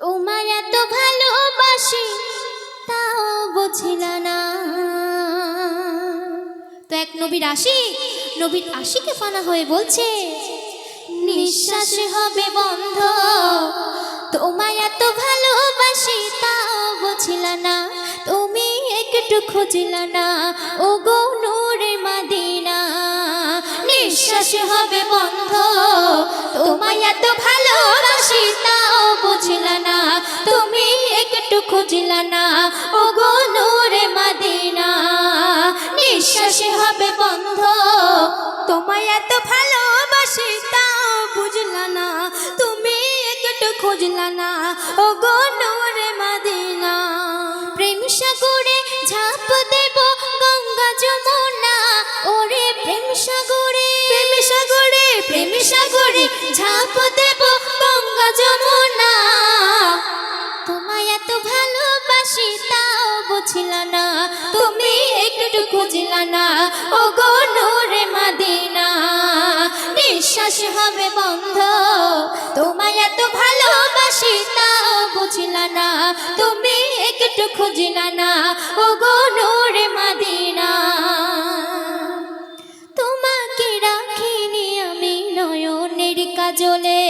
তোমার এত ভালোবাসি, তাও বুঝিল না। তো এক নবীর আশিক, নবীর আশিকে ফানা হয়ে বলছে, নিঃশ্বাস হবে বন্ধ। তোমায় এত ভালোবাসি, তাও বুঝিল না। তুমি একটু খুঁজিল না। ও গো নূরে মাদিনা, নিঃশ্বাস হবে বন্ধ। তোমায় এত ভালোবাসি খুঁজিল না। ও গো মাদিনা, নিঃশ্বাসে হবে বন্ধ। তোমায় এত ভালোবাসি, তাও বুঝলা না। তুমি একটু খুঁজলা না। ও গো মদিনা, প্রেম সাগরে ঝাঁপ দেব গঙ্গা যমুনা। ওরে প্রেম সাগরে প্রেম সাগরে প্রেম সাগরে একটু খুঁজিল না? ও গো মাদিনা, নিঃশ্বাস হবে বন্ধ। তোমায় এত ভালোবাসি তাও বুঝিল না? তুমি একটু খুঁজিল না? ও গো নূরে মাদিনা, তোমাকে রাখিনি আমি নয়নের কাজলে।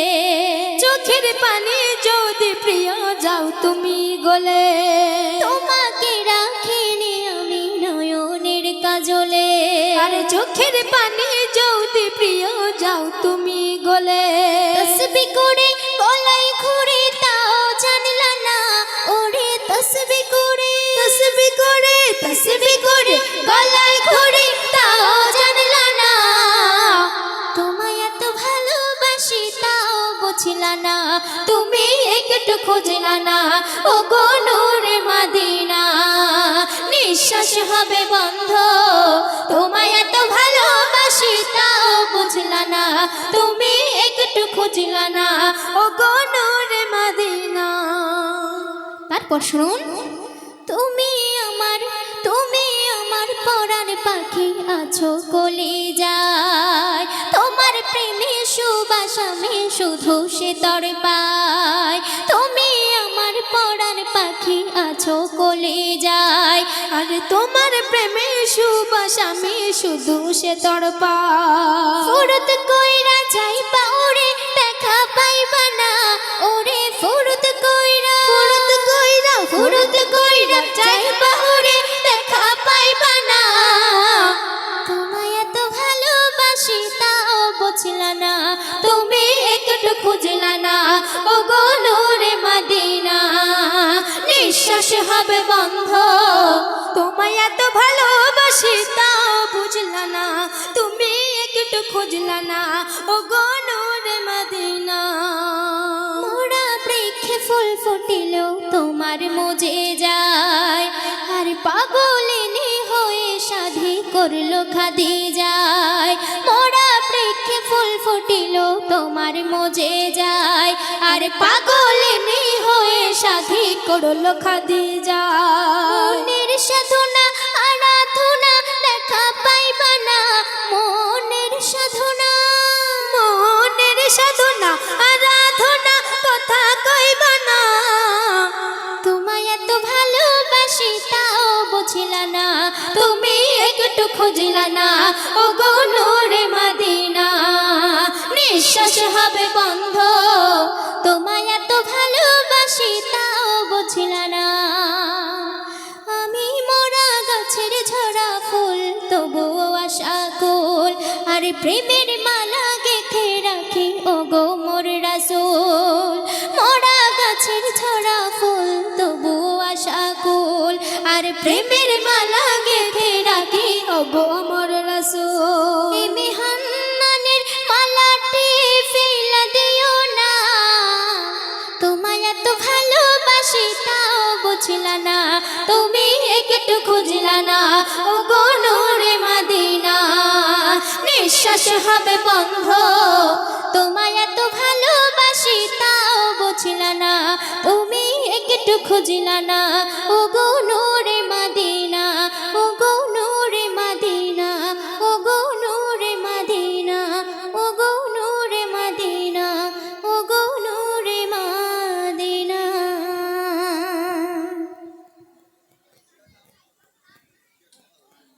চোখের পানি যদি প্রিয় যাও তুমি গলে। আরে চোখের পানি যদি প্রিয় যাও তুমি গলে। তসবি করে গলাই ঘুরে তাও জানলা না। ওরে তসবি করে তসবি করে তসবি করে গলায় ঘুরে তাও জানলা না। তোমায় এত ভালোবাসি তাও বুঝলা না। তুমি একটু খুঁজলা না। ও গো নূরে মাদিনা। হবে বন্ধ। তোমায় এত ভালোবাসি, তাও না। তুমি একটু না। ও গো নূরে মদিনা। তারপর শুনুন। তুমি আমার তুমি আমার পরাণ পাখি আছো কলি যায় তোমার প্রেমে সুবাস আমি শুধু সে তর পাই তুমি আছো কলি যায়। আর তোমার প্রেমে সুবাস, আমি শুধু সে তড়পা। ফুরত কইরা যাইবা, ওরে দেখা পাইবা না। ওরে ফুরত কইরা ফুরত কইরা ফুরত কইরা যাইবা, ওরে দেখা পাইবা না। তোমায় এত ভালোবাসি, তাও বুঝলা না। তুমি একটু খুঁজলা না। ও নিঃশ্বাস হবে বন্ধ। তোমায় এত ভালোবাসি তাও বুঝলা না। তুমি একটু খুঁজলা না। ও গো মদিনা। মোরা বৃক্ষে ফুল ফুটিল, তোমার মজে যায়। আর পাগলিনী হয়ে সাধি করল খাদি যায়। মোরা বৃক্ষে ফুল ফুটিল, তোমার মজে যায়। আর পাগলিনী হয়ে সাধি করল খাদি যায় মনের সাধনা, আরাধনা, দেখা পাইবা না মনের সাধনা মনের সাধনা, আরাধনা, কথা কইবা না তোমায় এত ভালোবাসি, তাও বুঝিলা না। তুমি একটু খুঁজিলা না। ও গো নূরে মদিনা, নিঃশ্বাস হবে বন্ধ। তোমায় এত ভালোবাসি, তাও বুঝিলা না। আমি মোরা গাছের ঝরা ফুল, তবুও আশা কুল। আর প্রেমের মালা গেথে রাখি ও গো মোর রাসূল। মোরা গাছের ঝরা ফুল, তবুও আশা কুল। আর প্রেমের মালা গেথে রাখি ও গো মোর রাসূল। মালাটি ফেলা দিও না। তোমায় এত তাও বুঝলা না, তুমি একটু খুঁজলা না। ও গো নূরে মাদিনা, নিঃশ্বাস হবে বন্ধ। তোমায় এত ভালোবাসি, তাও বুঝলা না, তুমি একটু খুঁজলা না। ও গো নূরে